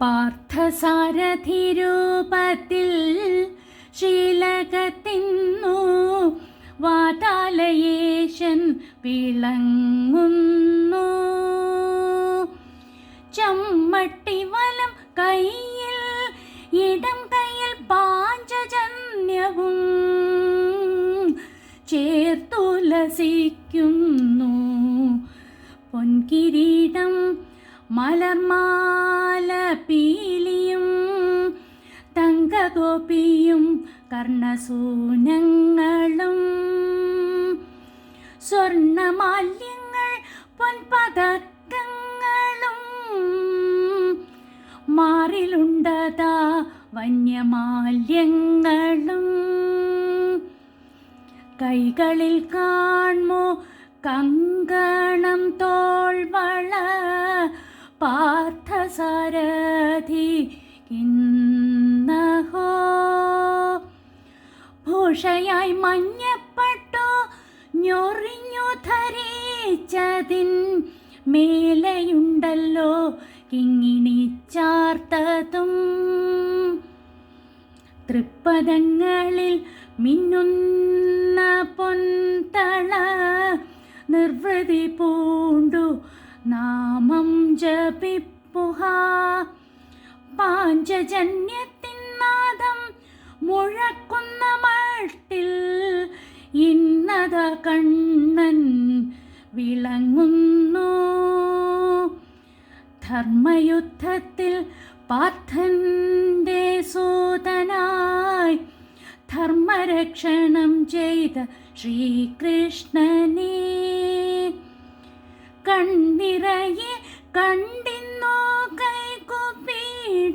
പാർത്ഥസാരഥിരൂപത്തിൽ ശീലകത്തിന്നു വാതാലയേശൻ വിളങ്ങുന്നു. ചമ്മട്ടി വലം കയ്യിൽ ഇടം കയ്യിൽ പാഞ്ചജന്യവും ചേർത്തുലസിക്കുന്നു. പൊൻകിരീടം മലർമാല പീലിയും തങ്കഗോപിയും കർണസൂനങ്ങളും സ്വർണമാല്യങ്ങൾ പൊൻപതക്കങ്ങളും മാറിലുണ്ടതാ വന്യമാല്യങ്ങളും. കൈകളിൽ കാൺമോ കങ്കണം തോൾവള പാർത്ഥസാരഥി ഭൂഷയായി മഞ്ഞപ്പെട്ടു ഞൊറിഞ്ഞു ധരിച്ചതിൻ മേലെയുണ്ടല്ലോ കിങ്ങിണി ചാർത്തതും. തൃപ്പദങ്ങളിൽ മിന്നുന്ന പൊന്തള നിർവൃതി പൂണ്ടു നാമം ജപിപ്പുഹ. പാഞ്ചജന്യത്തിൻ നാദം മുഴക്കുന്ന മട്ടിൽ ഇന്നത കണ്ണൻ വിളങ്ങുന്നു. ധർമ്മയുദ്ധത്തിൽ പാർത്ഥന്റെ സൂതനായി ധർമ്മരക്ഷണം ചെയ്ത ശ്രീകൃഷ്ണനെ. കണ്ണിറയെ കണ്ടിന്നോ കൈകുപ്പീട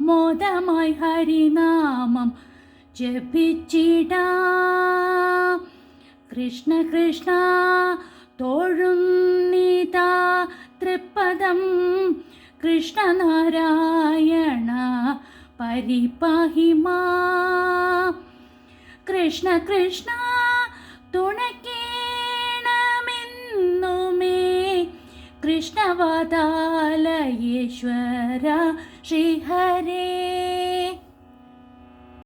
മോദമായി ഹരിനാമം ജപിച്ചിടാ. കൃഷ്ണ കൃഷ്ണ തോഴുന്നിതാ തൃപ്പദം. കൃഷ്ണനാരായണ പരിപാഹിമാ. കൃഷ്ണ കൃഷ്ണ वैष्णवतालयेश्वर श्रीहरे